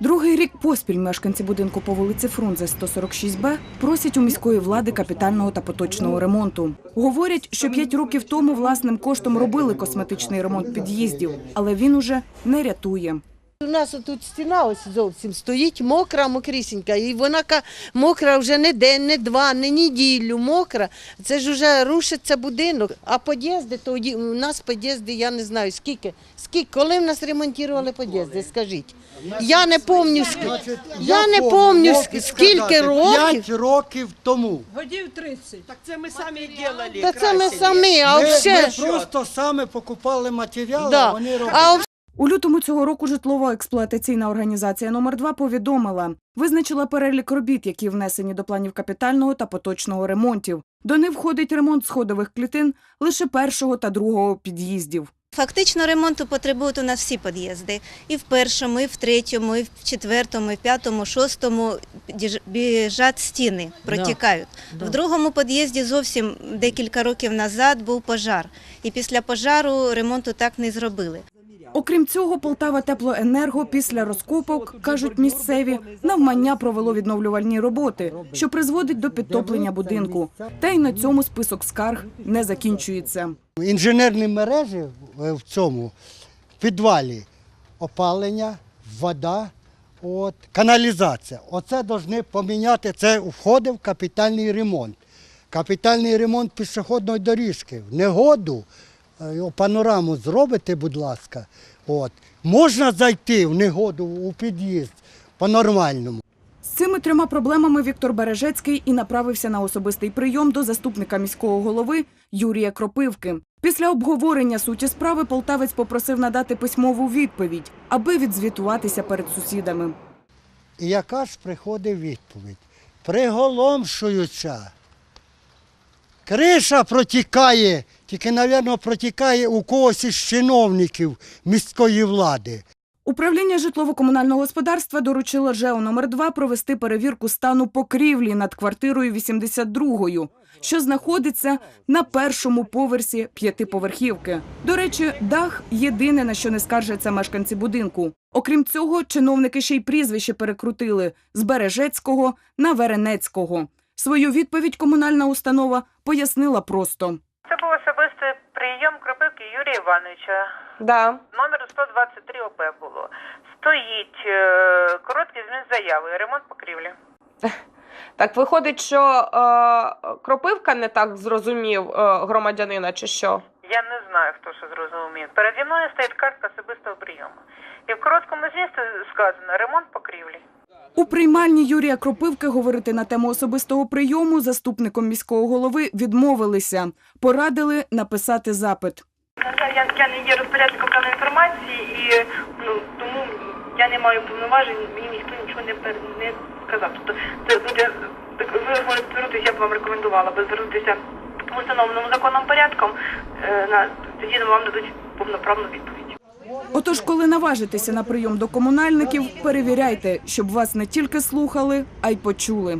Другий рік поспіль мешканці будинку по вулиці Фрунзе 146Б просять у міської влади капітального та поточного ремонту. Говорять, що п'ять років тому власним коштом робили косметичний ремонт під'їздів, але він уже не рятує. У нас тут стіна ось зовсім стоїть, мокра, мокрісінька. І вона мокра вже не день, не два, не неділю мокра. Це ж вже рушиться будинок. А під'їзди, то у нас під'їзди, я не знаю скільки. Скільки, коли в нас ремонтували під'їзди, скажіть. Я не пам'ятаю, скільки. Я не пам'ятаю, скільки років. П'ять років тому. Годів 30. Так це ми самі робили. Та це ми самі, а Ми, взагалі. ми просто саме покупали матеріали, Да. вони робили. А У лютому цього року житлово-експлуатаційна організація номер 2 повідомила, визначила перелік робіт, які внесені до планів капітального та поточного ремонтів. До них входить ремонт сходових клітин лише першого та другого під'їздів. Фактично ремонту потребують у нас всі під'їзди. І в першому, і в третьому, і в четвертому, і в п'ятому, шостому біжать стіни, протікають. В другому під'їзді зовсім декілька років назад був пожар. І після пожару ремонту так не зробили. Окрім цього, Полтава Теплоенерго після розкопок, кажуть місцеві, навмання провело відновлювальні роботи, що призводить до підтоплення будинку. Та й на цьому список скарг не закінчується. Інженерні мережі е, в цьому підвалі опалення, вода, от, каналізація. Оце повинні поміняти. Це входить в капітальний ремонт. Капітальний ремонт пішохідної доріжки. В негоду панораму зробите, будь ласка. От. Можна зайти в негоду у під'їзд по-нормальному. З цими трьома проблемами Віктор Бережецький і направився на особистий прийом до заступника міського голови Юрія Кропивки. Після обговорення суті справи полтавець попросив надати письмову відповідь, аби відзвітуватися перед сусідами. І яка ж приходить відповідь? Приголомшуюча. Криша протікає, тільки, мабуть, протікає у когось із чиновників міської влади. Управління житлово-комунального господарства доручило ЖЕО номер 2 провести перевірку стану покрівлі над квартирою 82-ю, що знаходиться на першому поверсі п'ятиповерхівки. До речі, дах єдине, на що не скаржаться мешканці будинку. Окрім цього, чиновники ще й прізвище перекрутили з Бережецького на Веренецького. Свою відповідь комунальна установа пояснила просто. Був особистий прийом Кропивки Юрія Івановича. Да. Номер 123 ОП було. Стоїть е, короткий зміст заяви, ремонт покрівлі. Так виходить, що е, Кропивка не так зрозумів е, громадянина, чи що? Я не знаю, хто що зрозумів. Переді мною стоїть картка особистого прийому. І в короткому змісті сказано ремонт покрівлі. У приймальні Юрія Кропивки говорити на тему особистого прийому заступником міського голови відмовилися. Порадили написати запит. Я, я не є розпорядником даної інформації і ну тому я не маю повноважень, мені ніхто нічого не не сказав. Тобто це буде так ви можете звернутися, я б вам рекомендувала би звернутися в установленому законом порядком. е, На тоді вам дадуть повноправну відповідь. Отож, коли наважитеся на прийом до комунальників, перевіряйте, щоб вас не тільки слухали, а й почули.